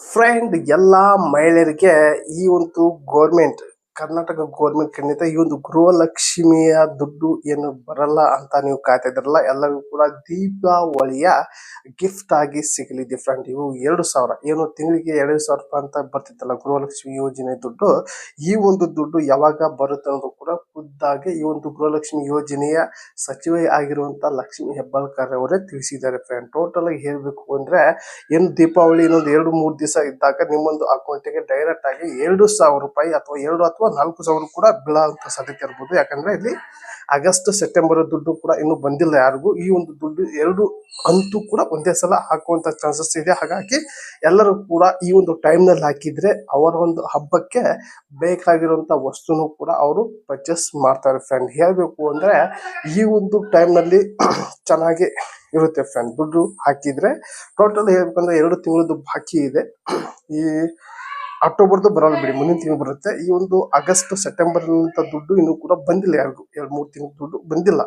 Friend ಎಲ್ಲ ಮಹಿಳೆಯರಿಗೆ ಈ ಒಂದು ಗೋರ್ಮೆಂಟ್ ಕರ್ನಾಟಕ ಗೋರ್ಮೆಂಟ್ ಖಂಡಿತ ಈ ಒಂದು ಗೃಹಲಕ್ಷ್ಮಿಯ ದುಡ್ಡು ಏನು ಬರಲ್ಲ ಅಂತ ನೀವು ಕಾಯ್ತಾ ಇದ್ರಲ್ಲ ಎಲ್ಲರಿಗೂ ಕೂಡ ದೀಪಾವಳಿಯ ಗಿಫ್ಟ್ ಆಗಿ ಸಿಗಲಿ ಡಿಫ್ರೆಂಟ್ ಇವು ಎರಡು ಸಾವಿರ, ಏನು ತಿಂಗಳಿಗೆ ಎರಡು ಸಾವಿರ ರೂಪಾಯಿ ಅಂತ ಬರ್ತಿತ್ತಲ್ಲ ಗೃಹಲಕ್ಷ್ಮಿ ಯೋಜನೆ ದುಡ್ಡು, ಈ ಒಂದು ದುಡ್ಡು ಯಾವಾಗ ಬರುತ್ತೆ ಅನ್ನೋದು ಕೂಡ ಖುದ್ದಾಗಿ ಈ ಒಂದು ಗೃಹಲಕ್ಷ್ಮಿ ಯೋಜನೆಯ ಸಚಿವೆ ಆಗಿರುವಂತ ಲಕ್ಷ್ಮಿ ಹೆಬ್ಬಾಳ್ಕರ್ ಅವರೇ ತಿಳಿಸಿದ್ದಾರೆ ಫ್ರೆಂಡ್ ಟೋಟಲ್ ಆಗಿ ಹೇಳ್ಬೇಕು ಅಂದ್ರೆ, ಏನು ದೀಪಾವಳಿ ಇನ್ನೊಂದು ಎರಡು ಮೂರು ದಿವಸ ಇದ್ದಾಗ ನಿಮ್ಮೊಂದು ಅಕೌಂಟಿಗೆ ಡೈರೆಕ್ಟ್ ಆಗಿ ಎರಡು ಸಾವಿರ ರೂಪಾಯಿ ಅಥವಾ ಎರಡು ಅಥವಾ ನಾಲ್ಕು ಸಾವಿರ ಕೂಡ ಬೀಳುವಂತ ಸಾಧ್ಯತೆ ಇರ್ಬೋದು. ಯಾಕಂದ್ರೆ ಇಲ್ಲಿ ಆಗಸ್ಟ್, ಸೆಪ್ಟೆಂಬರ್ ದುಡ್ಡು ಕೂಡ ಇನ್ನೂ ಬಂದಿಲ್ಲ ಯಾರಿಗೂ. ಈ ಒಂದು ದುಡ್ಡು ಎರಡು ಅಂತೂ ಕೂಡ ಒಂದೇ ಸಲ ಹಾಕುವಂತ ಚಾನ್ಸಸ್ ಇದೆ. ಹಾಗಾಗಿ ಎಲ್ಲರೂ ಕೂಡ ಈ ಒಂದು ಟೈಮ್ನಲ್ಲಿ ಹಾಕಿದ್ರೆ ಅವರ ಒಂದು ಹಬ್ಬಕ್ಕೆ ಬೇಕಾಗಿರುವಂತ ವಸ್ತುನು ಕೂಡ ಅವರು ಪರ್ಚೇಸ್ ಮಾಡ್ತಾರೆ ಫ್ರೆಂಡ್ ಹೇಳ್ಬೇಕು ಅಂದ್ರೆ ಈ ಒಂದು ಟೈಮ್ನಲ್ಲಿ ಚೆನ್ನಾಗಿ ಇರುತ್ತೆ ಫ್ರೆಂಡ್ ದುಡ್ಡು ಹಾಕಿದ್ರೆ ಟೋಟಲ್ ಹೇಳ್ಬೇಕಂದ್ರೆ ಎರಡು ತಿಂಗಳದ್ದು ಬಾಕಿ ಇದೆ. ಈ ಅಕ್ಟೋಬರ್ದು ಬರಲ್ಲ ಬಿಡಿ ಮುಂದಿನ ತಿಂಗಳು ಬರುತ್ತೆ. ಈ ಒಂದು ಆಗಸ್ಟ್ ಸೆಪ್ಟೆಂಬರ್ ದುಡ್ಡು ಇನ್ನೂ ಕೂಡ ಬಂದಿಲ್ಲ. ಯಾರಿಗೂ ಎರಡು ಮೂರು ತಿಂಗಳ ದುಡ್ಡು ಬಂದಿಲ್ಲ.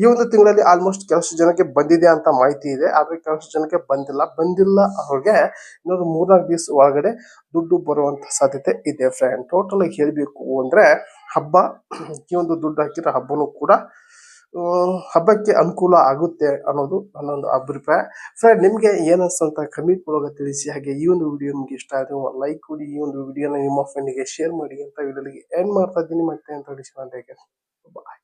ಈ ಒಂದು ತಿಂಗಳಲ್ಲಿ ಆಲ್ಮೋಸ್ಟ್ ಕೆಲಸ ಜನಕ್ಕೆ ಬಂದಿದೆ ಅಂತ ಮಾಹಿತಿ ಇದೆ. ಆದ್ರೆ ಕೆಲಸ ಜನಕ್ಕೆ ಬಂದಿಲ್ಲ. ಬಂದಿಲ್ಲ ಅವ್ರಿಗೆ ಇನ್ನೊಂದು ಮೂರ್ನಾಲ್ಕು ದಿವಸ ಒಳಗಡೆ ದುಡ್ಡು ಬರುವಂತ ಸಾಧ್ಯತೆ ಇದೆ ಫ್ರೆಂಡ್ ಟೋಟಲ್ ಆಗಿ ಹೇಳ್ಬೇಕು ಅಂದ್ರೆ ಹಬ್ಬ ಈ ಒಂದು ದುಡ್ಡು ಹಾಕಿರೋ ಹಬ್ಬನೂ ಕೂಡ ಹಬ್ಬಕ್ಕೆ ಅನುಕೂಲ ಆಗುತ್ತೆ ಅನ್ನೋದು ನನ್ನೊಂದು ಅಭಿಪ್ರಾಯ. ಫ್ರೆಂಡ್ ನಿಮಗೆ ಏನ್ ಅಂತ ಕಮೆಂಟ್ ಒಳಗೆ ತಿಳಿಸಿ. ಹಾಗೆ ಈ ಒಂದು ವಿಡಿಯೋ ನಿಮ್ಗೆ ಇಷ್ಟ ಆದರೆ ಲೈಕ್ ಕೊಡಿ. ಈ ಒಂದು ವಿಡಿಯೋನ ನಿಮ್ಮ ಫ್ರೆಂಡಿಗೆ ಶೇರ್ ಮಾಡಿ ಅಂತ ವಿಡಿಯೋಗೆ ಎಂಡ್ ಮಾಡ್ತಾ ಇದ್ದೀನಿ. ಮತ್ತೆ ಅಂತ ಬಾಯ್